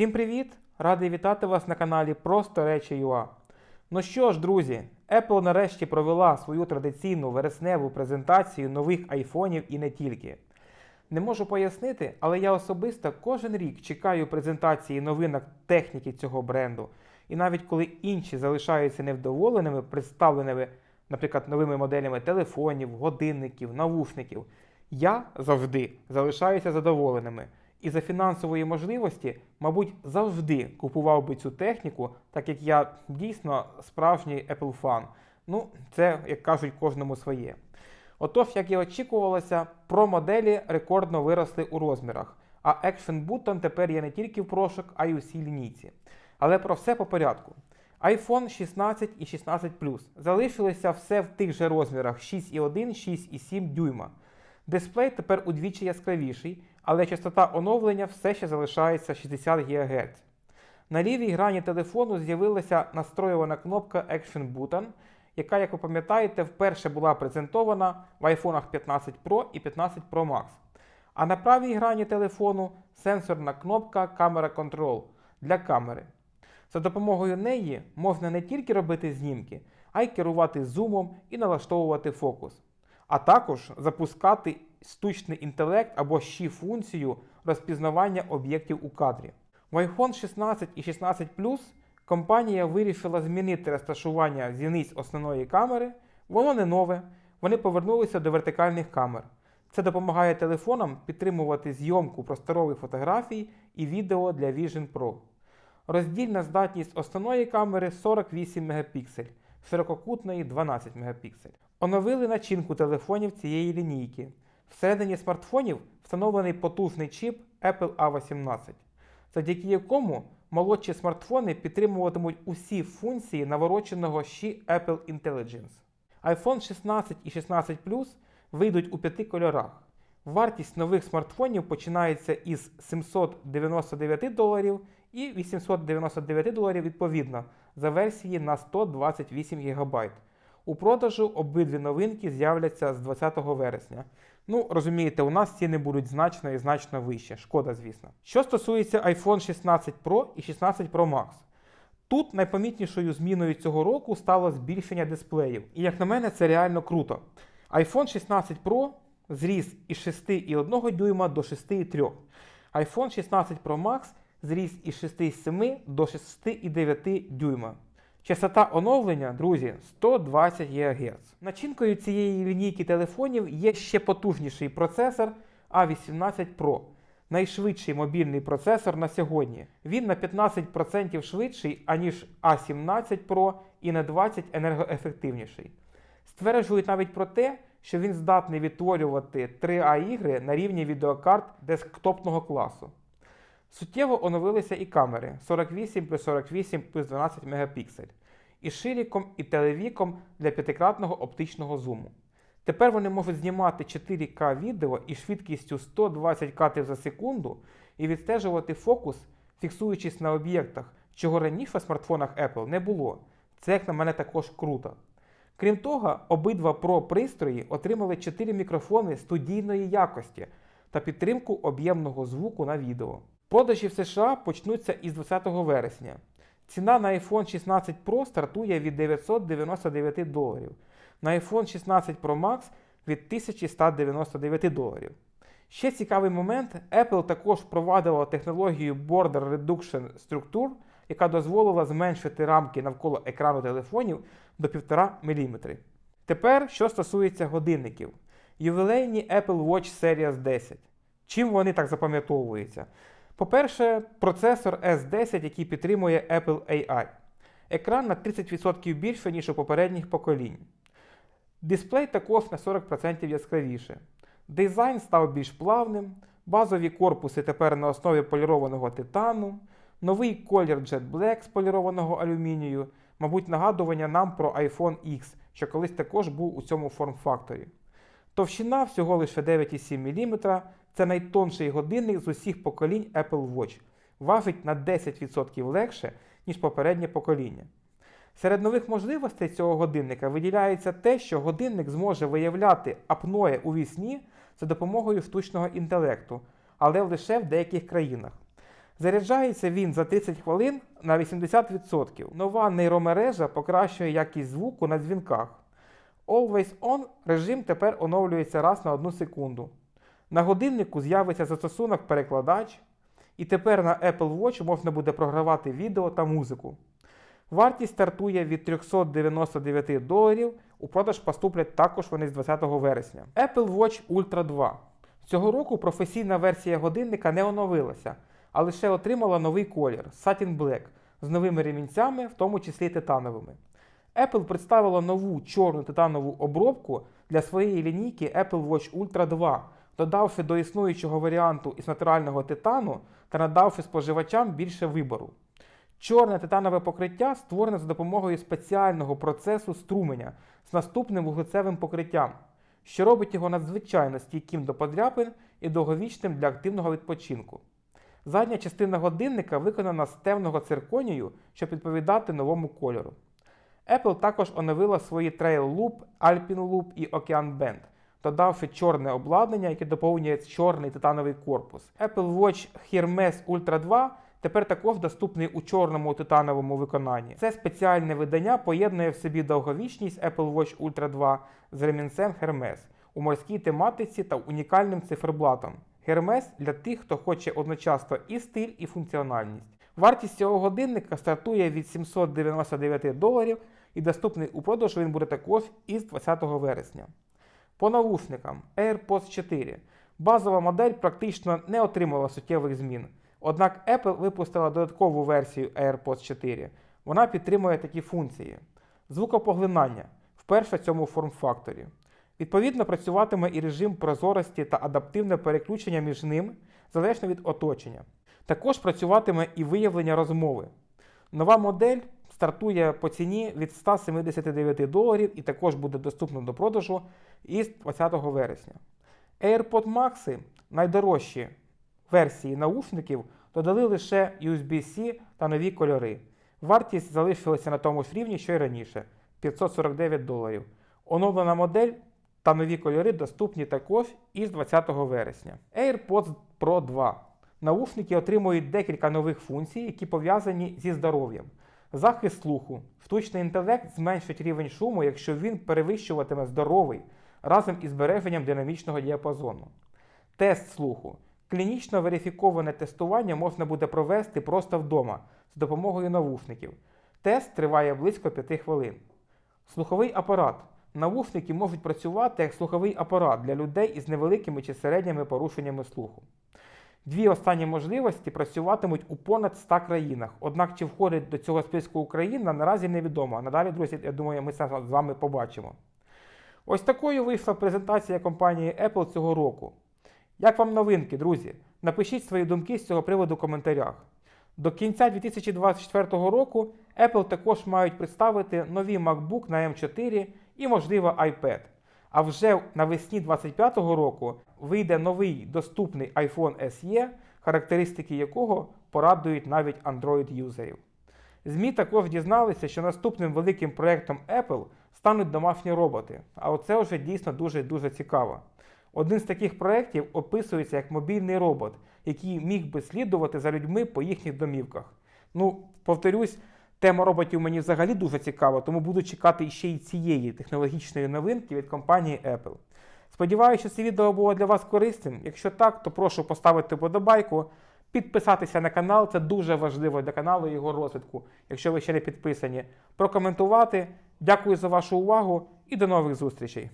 Всім привіт! Радий вітати вас на каналі Просто Речі ЮА. Ну що ж, друзі, Apple нарешті провела свою традиційну вересневу презентацію нових айфонів і не тільки. Не можу пояснити, але я особисто кожен рік чекаю презентації новинок техніки цього бренду. І навіть коли інші залишаються невдоволеними представленими, наприклад, новими моделями телефонів, годинників, навушників, я завжди залишаюся задоволеними. І за фінансової можливості, мабуть, завжди купував би цю техніку, так як я дійсно справжній Apple фан. Ну, це, як кажуть, кожному своє. Отож, як і очікувалося, про моделі рекордно виросли у розмірах, а Action Button тепер є не тільки в прошок, а й у всій лінійці. Але про все по порядку. iPhone 16 і 16 Plus залишилися все в тих же розмірах 6,1, 6,7 дюйма. Дисплей тепер удвічі яскравіший, але частота оновлення все ще залишається 60 ГГц. На лівій грані телефону з'явилася настроювана кнопка Action Button, яка, як ви пам'ятаєте, вперше була презентована в iPhone 15 Pro і 15 Pro Max. А на правій грані телефону сенсорна кнопка Camera Control для камери. За допомогою неї можна не тільки робити знімки, а й керувати зумом і налаштовувати фокус, а також запускати штучний інтелект або ще функцію розпізнавання об'єктів у кадрі. В iPhone 16 і 16 Plus компанія вирішила змінити розташування зіниць основної камери. Воно не нове, вони повернулися до вертикальних камер. Це допомагає телефонам підтримувати зйомку просторових фотографій і відео для Vision Pro. Роздільна здатність основної камери 48 Мп, ширококутної 12 Мп. Оновили начинку телефонів цієї лінійки. Всередині смартфонів встановлений потужний чіп Apple A18, завдяки якому молодші смартфони підтримуватимуть усі функції навороченого щі Apple Intelligence. iPhone 16 і 16 Plus вийдуть у п'яти кольорах. Вартість нових смартфонів починається із 799 доларів і 899 доларів відповідно за версії на 128 ГБ. У продажу обидві новинки з'являться з 20 вересня. Ну, розумієте, у нас ціни будуть значно і значно вище. Шкода, звісно. Що стосується iPhone 16 Pro і 16 Pro Max. Тут найпомітнішою зміною цього року стало збільшення дисплеїв. І як на мене, це реально круто. iPhone 16 Pro зріс із 6,1 дюйма до 6,3. iPhone 16 Pro Max зріс із 6,7 до 6,9 дюйма. Частота оновлення, друзі, 120 ГГц. Начинкою цієї лінійки телефонів є ще потужніший процесор A18 Pro, найшвидший мобільний процесор на сьогодні. Він на 15% швидший, аніж A17 Pro і на 20 енергоефективніший. Стверджують навіть про те, що він здатний відтворювати 3А ігри на рівні відеокарт десктопного класу. Суттєво оновилися і камери 48 плюс 48 плюс 12 Мп, і ширіком, і телевіком для п'ятикратного оптичного зуму. Тепер вони можуть знімати 4К відео із швидкістю 120 кадрів за секунду і відстежувати фокус, фіксуючись на об'єктах, чого раніше в смартфонах Apple не було. Це, як на мене, також круто. Крім того, обидва Pro пристрої отримали 4 мікрофони студійної якості та підтримку об'ємного звуку на відео. Продажі в США почнуться із 20 вересня. Ціна на iPhone 16 Pro стартує від 999 доларів, на iPhone 16 Pro Max від 1199 доларів. Ще цікавий момент: Apple також впровадила технологію Border Reduction структур, яка дозволила зменшити рамки навколо екрану телефонів до 1,5 мм. Тепер, що стосується годинників, ювілейні Apple Watch Series 10. Чим вони так запам'ятовуються? По-перше, процесор S10, який підтримує Apple AI. Екран на 30% більше, ніж у попередніх поколінь. Дисплей також на 40% яскравіше. Дизайн став більш плавним, базові корпуси тепер на основі полірованого титану, новий колір Jet Black з полірованого алюмінію, мабуть, нагадування нам про iPhone X, що колись також був у цьому форм-факторі. Товщина всього лише 9,7 мм, це найтонший годинник з усіх поколінь Apple Watch. Важить на 10% легше, ніж попереднє покоління. Серед нових можливостей цього годинника виділяється те, що годинник зможе виявляти апноє у вісні за допомогою штучного інтелекту, але лише в деяких країнах. Заряджається він за 30 хвилин на 80%. Нова нейромережа покращує якість звуку на дзвінках. Always On режим тепер оновлюється раз на 1 секунду. На годиннику з'явиться застосунок перекладач, і тепер на Apple Watch можна буде програвати відео та музику. Вартість стартує від 399 доларів. У продаж поступлять також вони з 20 вересня. Apple Watch Ultra 2. Цього року професійна версія годинника не оновилася, а лише отримала новий колір Satin Black з новими ремінцями, в тому числі титановими. Apple представила нову чорну титанову обробку для своєї лінійки Apple Watch Ultra 2, додавши до існуючого варіанту із натурального титану та надавши споживачам більше вибору. Чорне титанове покриття створене за допомогою спеціального процесу струменя з наступним вуглецевим покриттям, що робить його надзвичайно стійким до подряпин і довговічним для активного відпочинку. Задня частина годинника виконана з темного цирконію, щоб відповідати новому кольору. Apple також оновила свої Trail Loop, Alpine Loop і Ocean Band, додавши чорне обладнання, яке доповнює чорний титановий корпус. Apple Watch Hermes Ultra 2 тепер також доступний у чорному титановому виконанні. Це спеціальне видання поєднує в собі довговічність Apple Watch Ultra 2 з ремінцем Hermes у морській тематиці та унікальним циферблатом. Hermes для тих, хто хоче одночасно і стиль, і функціональність. Вартість цього годинника стартує від 799 доларів і доступний у продаж він буде також із 20 вересня. По навушникам AirPods 4. Базова модель практично не отримала суттєвих змін. Однак Apple випустила додаткову версію AirPods 4. Вона підтримує такі функції: звукопоглинання вперше в цьому форм-факторі. Відповідно, працюватиме і режим прозорості та адаптивне переключення між ним залежно від оточення. Також працюватиме і виявлення розмови. Нова модель стартує по ціні від 179 доларів і також буде доступна до продажу із 20 вересня. AirPod Max найдорожчі версії наушників додали лише USB-C та нові кольори. Вартість залишилася на тому ж рівні, що й раніше 549 доларів. Оновлена модель та нові кольори доступні також із 20 вересня. AirPods Pro 2. Наушники отримують декілька нових функцій, які пов'язані зі здоров'ям. Захист слуху. Штучний інтелект зменшить рівень шуму, якщо він перевищуватиме здоровий разом із збереженням динамічного діапазону. Тест слуху. Клінічно верифіковане тестування можна буде провести просто вдома з допомогою навушників. Тест триває близько 5 хвилин. Слуховий апарат. Навушники можуть працювати як слуховий апарат для людей із невеликими чи середніми порушеннями слуху. Дві останні можливості працюватимуть у понад 100 країнах. Однак чи входить до цього списку Україна, наразі невідомо. Надалі, друзі, я думаю, ми це з вами побачимо. Ось такою вийшла презентація компанії Apple цього року. Як вам новинки, друзі? Напишіть свої думки з цього приводу в коментарях. До кінця 2024 року Apple також мають представити нові MacBook на M4 і, можливо, iPad. А вже навесні 2025 року вийде новий доступний iPhone SE, характеристики якого порадують навіть Android-юзерів. ЗМІ також дізналися, що наступним великим проєктом Apple стануть домашні роботи, а оце вже дійсно дуже-дуже цікаво. Один з таких проєктів описується як мобільний робот, який міг би слідувати за людьми по їхніх домівках. Ну, повторюсь, тема роботів мені взагалі дуже цікава, тому буду чекати ще й цієї технологічної новинки від компанії Apple. Сподіваюся, що це відео було для вас корисним. Якщо так, то прошу поставити подобайку, підписатися на канал, це дуже важливо для каналу і його розвитку, якщо ви ще не підписані. Прокоментувати. Дякую за вашу увагу і до нових зустрічей!